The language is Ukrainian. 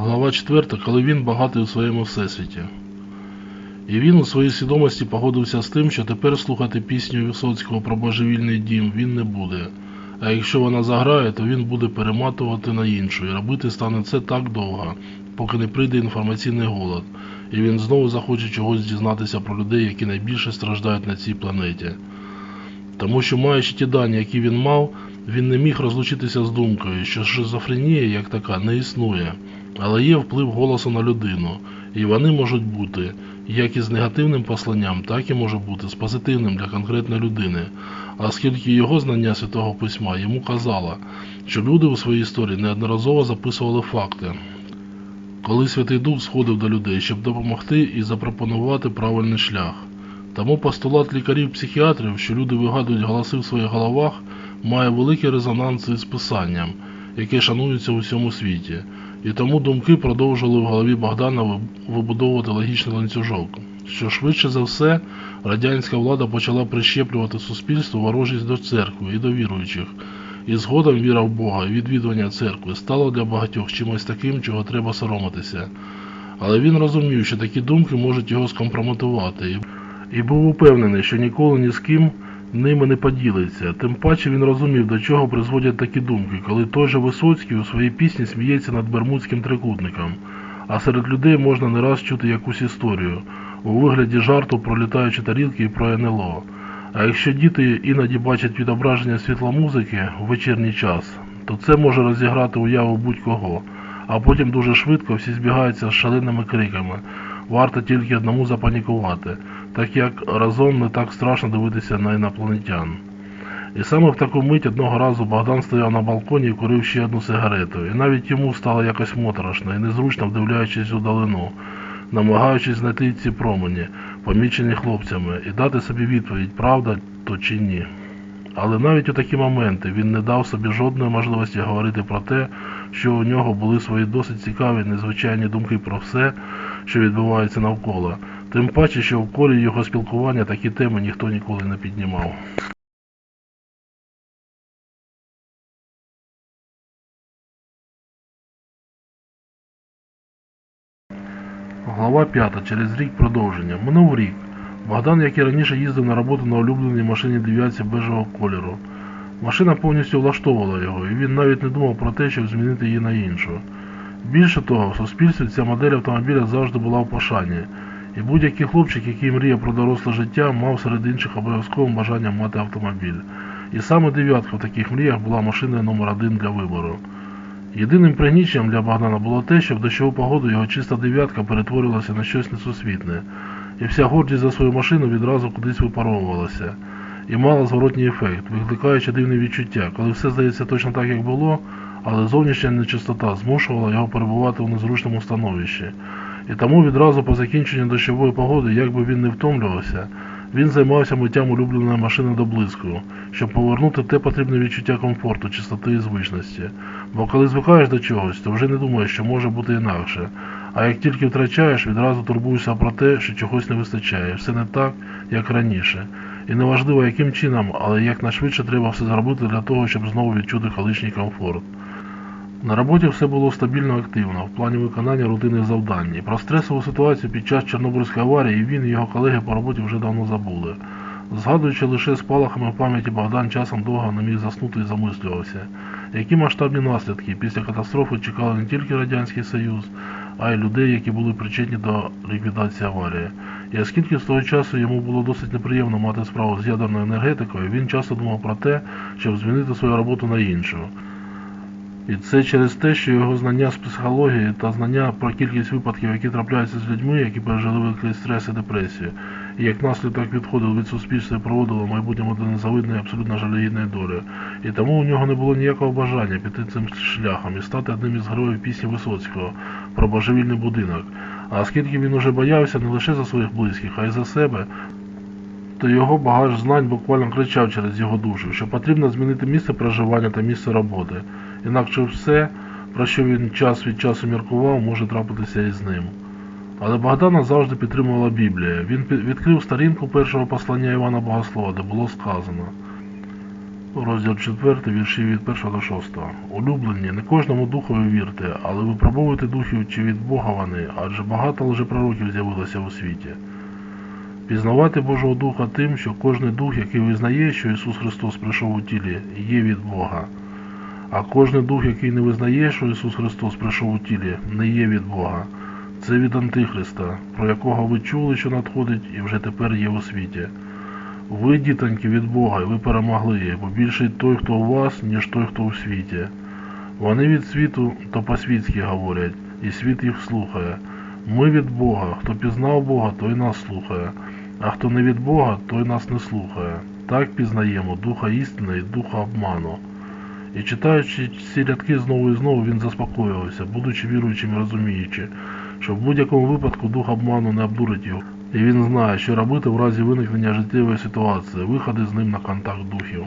Глава 4. Коли він багатий у своєму всесвіті. І він у своїй свідомості погодився з тим, що тепер слухати пісню Висоцького про божевільний дім він не буде. А якщо вона заграє, то він буде перематувати на іншу, і робити стане це так довго, поки не прийде інформаційний голод, і він знову захоче чогось дізнатися про людей, які найбільше страждають на цій планеті. Тому що, маючи ті дані, які він мав, він не міг розлучитися з думкою, що шизофренія як така не існує, але є вплив голосу на людину, і вони можуть бути як із негативним посланням, так і може бути з позитивним для конкретної людини, оскільки його знання святого письма йому казало, що люди у своїй історії неодноразово записували факти, коли Святий Дух сходив до людей, щоб допомогти і запропонувати правильний шлях. Тому постулат лікарів-психіатрів, що люди вигадують голоси в своїх головах, має великий резонанс із писанням, яке шанується у всьому світі. І тому думки продовжували в голові Богдана вибудовувати логічний ланцюжок, що швидше за все радянська влада почала прищеплювати суспільству ворожість до церкви і до віруючих, і згодом віра в Бога і відвідування церкви стало для багатьох чимось таким, чого треба соромитися. Але він розумів, що такі думки можуть його скомпрометувати, і був упевнений, що ніколи ні з ким ними не поділиться. Тим паче він розумів, до чого призводять такі думки, коли той же Висоцький у своїй пісні сміється над Бермудським трикутником, а серед людей можна не раз чути якусь історію у вигляді жарту про літаючі тарілки і про НЛО. А якщо діти іноді бачать відображення світломузики в вечірній час, то це може розіграти уяву будь-кого, а потім дуже швидко всі збігаються з шаленими криками. Варто тільки одному запанікувати, так як разом не так страшно дивитися на інопланетян. І саме в таку мить одного разу Богдан стояв на балконі і курив ще одну сигарету, і навіть йому стало якось моторошно і незручно вдивляючись у далину, намагаючись знайти ці промені, помічені хлопцями, і дати собі відповідь, правда то чи ні. Але навіть у такі моменти він не дав собі жодної можливості говорити про те, що у нього були свої досить цікаві незвичайні думки про все, що відбувається навколо. Тим паче, що в колі його спілкування такі теми ніхто ніколи не піднімав. Глава 5. Через рік продовження. Минув рік. Богдан, як і раніше, їздив на роботу на улюбленій машині дев'ятці бежевого кольору. Машина повністю влаштовувала його, і він навіть не думав про те, щоб змінити її на іншу. Більше того, в суспільстві ця модель автомобіля завжди була в пошані, і будь-який хлопчик, який мріяв про доросле життя, мав серед інших обов'язковим бажанням мати автомобіль. І саме дев'ятка в таких мріях була машиною номер один для вибору. Єдиним пригніченням для Богдана було те, що в дощову погоду його чиста дев'ятка перетворилася на щось несусвітне, і вся гордість за свою машину відразу кудись випаровувалася, і мала зворотній ефект, викликаючи дивне відчуття, коли все здається точно так, як було, але зовнішня нечистота змушувала його перебувати у незручному становищі. І тому відразу по закінченню дощової погоди, як би він не втомлювався, він займався миттям улюбленої машини до блиску, щоб повернути те потрібне відчуття комфорту, чистоти і звичності. Бо коли звикаєш до чогось, то вже не думаєш, що може бути інакше. А як тільки втрачаєш, відразу турбуєшся про те, що чогось не вистачає, все не так, як раніше. І неважливо яким чином, але якнайшвидше треба все зробити для того, щоб знову відчути колишній комфорт. На роботі все було стабільно активно в плані виконання рутинних завдань. І про стресову ситуацію під час Чорнобильської аварії він і його колеги по роботі вже давно забули. Згадуючи лише спалахами пам'яті, Богдан часом довго не міг заснути і замислювався, які масштабні наслідки після катастрофи чекали не тільки Радянський Союз, а й людей, які були причетні до ліквідації аварії. І оскільки з того часу йому було досить неприємно мати справу з ядерною енергетикою, він часто думав про те, щоб змінити свою роботу на іншу. І це через те, що його знання з психології та знання про кількість випадків, які трапляються з людьми, які пережили великий стрес і депресію, і як наслідок відходили від суспільства і проводили в майбутньому до незавидної абсолютно жалюгідної долі. І тому у нього не було ніякого бажання піти цим шляхом і стати одним із героїв пісні Висоцького про божевільний будинок. А оскільки він уже боявся не лише за своїх близьких, а й за себе, то його багаж знань буквально кричав через його душу, що потрібно змінити місце проживання та місце роботи. Інакше все, про що він час від часу міркував, може трапитися і з ним. Але Богдана завжди підтримувала Біблія. Він відкрив сторінку першого послання Івана Богослова, де було сказано. Розділ 4, вірші від 1 до 6. Улюблені, не кожному духові вірте, але випробовуйте духів, чи від Бога вони, адже багато лжепророків з'явилося у світі. Пізнавати Божого Духа тим, що кожний дух, який визнає, що Ісус Христос прийшов у тілі, є від Бога. А кожний дух, який не визнає, що Ісус Христос прийшов у тілі, не є від Бога. Це від Антихриста, про якого ви чули, що надходить, і вже тепер є у світі. Ви, дітоньки, від Бога, і ви перемогли, бо більший той, хто у вас, ніж той, хто у світі. Вони від світу, то по-світськи говорять, і світ їх слухає. Ми від Бога, хто пізнав Бога, той нас слухає, а хто не від Бога, той нас не слухає. Так пізнаємо духа істини і духа обману. І читаючи ці рядки знову і знову, він заспокоювався, будучи віруючим і розуміючи, що в будь-якому випадку дух обману не обдурить його. І він знає, що робити в разі виникнення життєвої ситуації, виходи з ним на контакт духів.